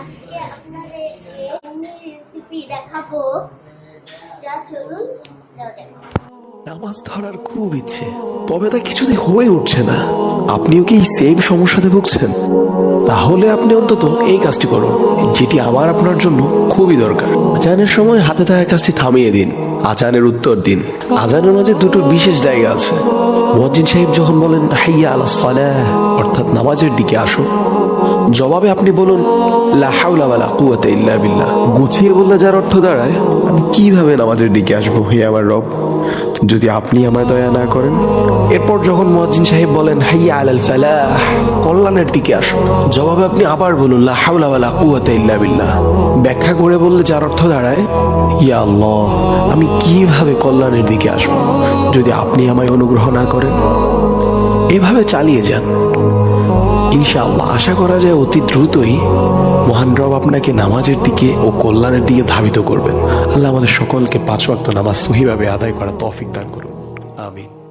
আজকে রেসিপি দেখাবো। যা চলুন, যাওয়া যাক। নামাজ ধরার খুব ইচ্ছে, তবে তা কিছুতেই হয়ে উঠছে না। আপনিও কি সেম সমস্যাতে ভুগছেন? তাহলে আপনি অন্তত এই কাজটি করুন, যেটি আমার আপনার জন্য খুবই দরকার। আজানের সময় হাতে থাকা কাজটি থামিয়ে দিন, আজানের উত্তর দিন। আজানের মাঝে দুটো বিশেষ জায়গা আছে। মজ্জিন সাহেব যখন বলেন, হাইয়া আলা সালাহ, অর্থাৎ নামাজের দিকে আসো জবাবে আপনি বলুন গুছিয়ে বললে যার অর্থ দাঁড়ায়, আমি কীভাবে নামাজের দিকে আসব হে আমার রব? যদি আপনি আমায় দয়া না করেন। এরপর যখন মুয়াজ্জিন সাহেব বলেন, হাইয়া আলাল ফালাহ কল্যাণের দিকে আসো জবাবে আপনি আবার বলুন, লা হাওলা ওয়ালা কুওয়াতা ইল্লা বিল্লাহ ব্যাখ্যা করে বললে যার অর্থ দাঁড়ায়, ইয়া আল্লাহ, আমি কীভাবে কল্যাণের দিকে আসব? যদি আপনি আমায় অনুগ্রহ না করেন, এভাবে চালিয়ে যান। ইনশাআল্লাহ, আশা করা যায় অতি দ্রুতই মহান রব আপনাকে নামাজের দিকে ও কল্যাণের দিকে ধাবিত করবেন। আল্লাহ আমাদের সকলকে পাঁচ ওয়াক্ত নামাজ সহিভাবে আদায় করা তৌফিক দান করুন। আমিন।